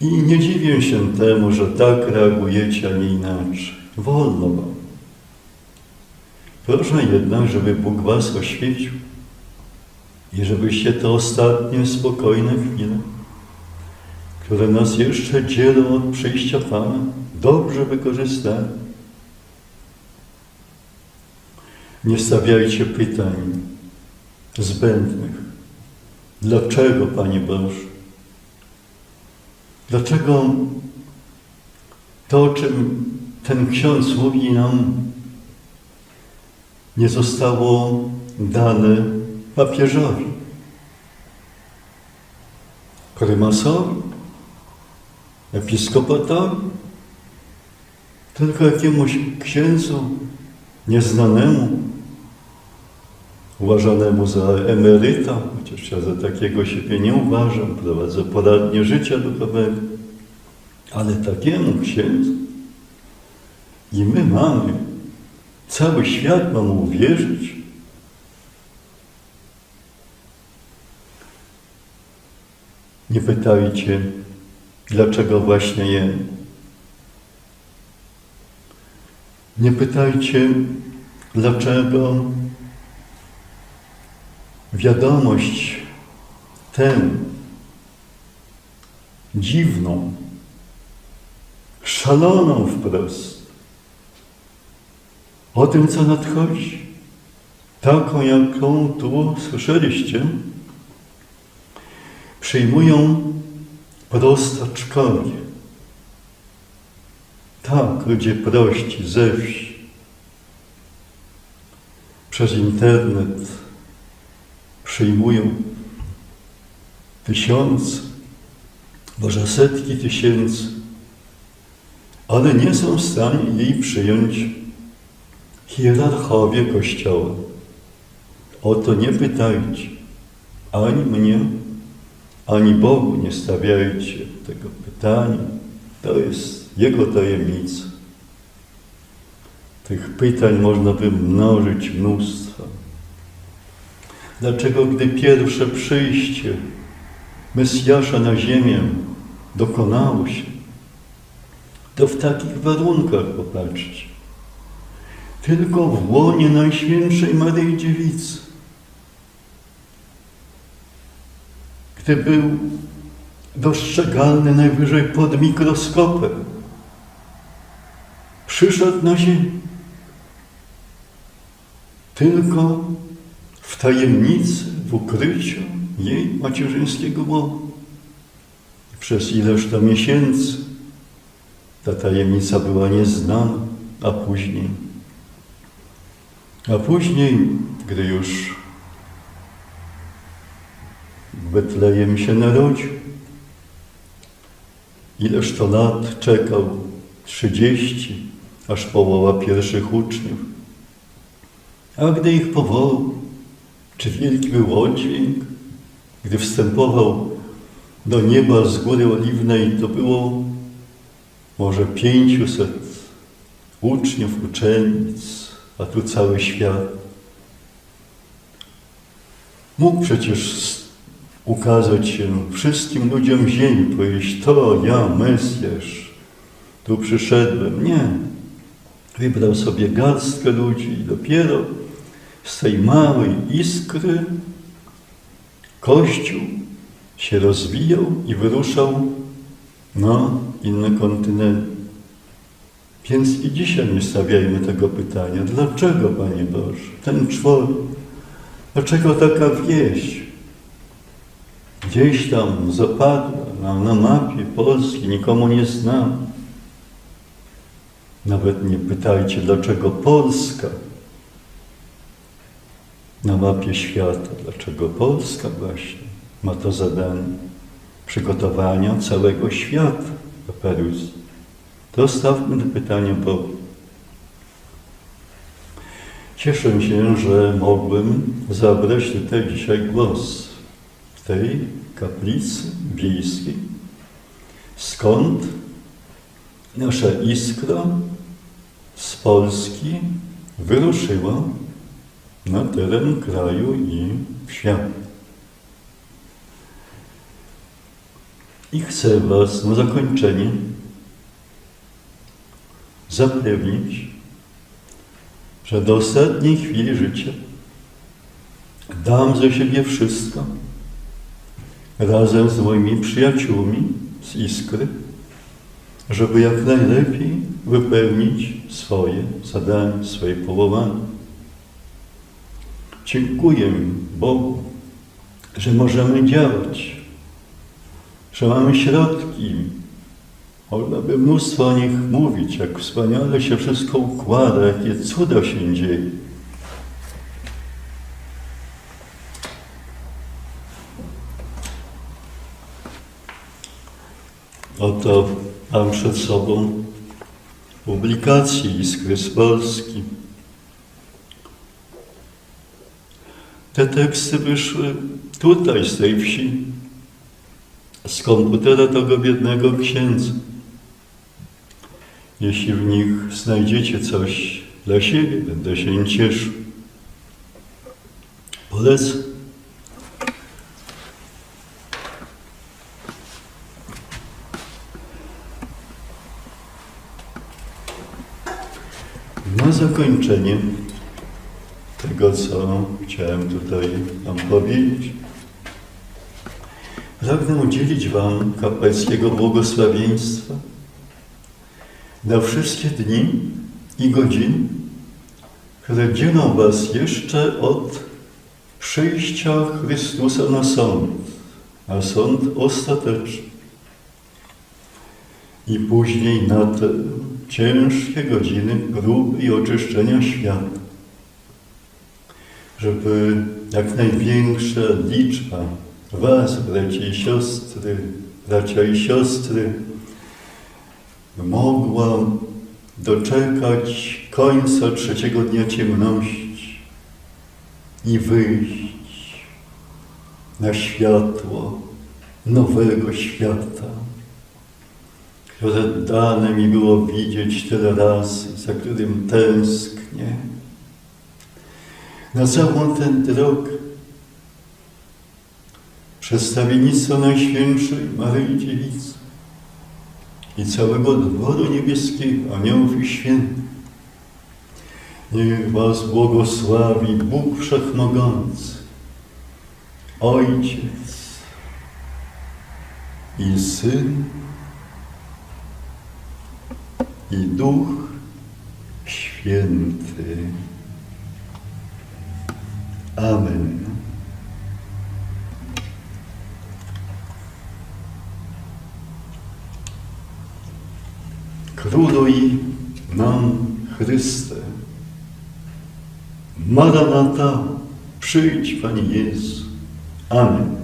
I nie dziwię się temu, że tak reagujecie, a nie inaczej. Wolno wam. Proszę jednak, żeby Bóg was oświecił i żebyście te ostatnie, spokojne chwile, które nas jeszcze dzielą od przyjścia Pana, dobrze wykorzystali. Nie stawiajcie pytań zbędnych. Dlaczego, Panie Boże? Dlaczego to, o czym ten ksiądz mówi nam, nie zostało dane papieżowi, prymasowi, episkopatowi, tylko jakiemuś księdzu nieznanemu, uważanemu za emeryta, chociaż ja za takiego siebie nie uważam, prowadzę poradnie życia duchowego, ale takiemu księdzu i my mamy, cały świat ma mu uwierzyć. Nie pytajcie, dlaczego właśnie jem. Nie pytajcie, dlaczego wiadomość tę dziwną, szaloną wprost, o tym, co nadchodzi, taką, jaką tu słyszeliście, przyjmują prostaczkowie. Tak, ludzie prości ze wsi, przez internet przyjmują tysiące, może setki tysięcy, ale nie są w stanie jej przyjąć hierarchowie Kościoła. O to nie pytajcie, ani mnie, ani Bogu nie stawiajcie tego pytania. To jest Jego tajemnica. Tych pytań można by mnożyć mnóstwo. Dlaczego, gdy pierwsze przyjście Mesjasza na ziemię dokonało się, to w takich warunkach popatrzcie. Tylko w łonie Najświętszej Maryi Dziewicy. Gdy był dostrzegalny najwyżej pod mikroskopem, przyszedł na ziemię. Tylko w tajemnicy, w ukryciu jej macierzyńskiego łona. Przez ileż to miesięcy ta tajemnica była nieznana, a później, a później, gdy już Betlejem się narodził, ileż to lat czekał, trzydzieści, aż połowa pierwszych uczniów. A gdy ich powołał, czy wielki był oddźwięk, gdy wstępował do nieba z góry oliwnej, to było może pięciuset uczniów, uczennic, a tu cały świat. Mógł przecież ukazać się wszystkim ludziom ziemi, powiedzieć, to ja, Mesjasz, tu przyszedłem. Nie. Wybrał sobie garstkę ludzi i dopiero z tej małej iskry Kościół się rozwijał i wyruszał na inne kontynenty. Więc i dzisiaj nie stawiajmy tego pytania. Dlaczego, Panie Boże, ten człowiek, dlaczego taka wieś gdzieś tam zapadła na, na mapie Polski, nikomu nie znana? Nawet nie pytajcie, dlaczego Polska na mapie świata, dlaczego Polska właśnie ma to zadanie przygotowania całego świata do Peruzji. To stawmy pytanie Bogu. Cieszę się, że mogłem zabrać tutaj dzisiaj głos w tej kaplicy wiejskiej, skąd nasza iskra z Polski wyruszyła na teren kraju i świata. I chcę Was na zakończenie zapewnić, że do ostatniej chwili życia dam ze siebie wszystko razem z moimi przyjaciółmi z Iskry, żeby jak najlepiej wypełnić swoje zadanie, swoje powołanie. Dziękuję Bogu, że możemy działać, że mamy środki. Można by mnóstwo o nich mówić, jak wspaniale się wszystko układa, jakie cuda się dzieje. Oto mam przed sobą publikację Iskry z Polski. Te teksty wyszły tutaj, z tej wsi, z komputera tego biednego księdza. Jeśli w nich znajdziecie coś dla siebie, będę się cieszył. Polecam. Na zakończenie tego, co chciałem tutaj Wam powiedzieć, pragnę udzielić Wam kapelskiego błogosławieństwa na wszystkie dni i godziny, które dzielą Was jeszcze od przyjścia Chrystusa na sąd, na sąd ostateczny. I później na te ciężkie godziny prób i oczyszczenia świata, żeby jak największa liczba Was, bracia i siostry, bracia i siostry, mogła doczekać końca trzeciego dnia ciemności i wyjść na światło nowego świata, które dane mi było widzieć tyle razy, za którym tęsknię. Na całą tę drogę przedstawiennictwo Najświętszej Maryi Dziewicy i całego dworu niebieskiego, aniołów i świętych. Niech Was błogosławi Bóg Wszechmogący, Ojciec i Syn i Duch Święty. Amen. Króluj nam Chryste. Maranata, przyjdź Panie Jezu. Amen.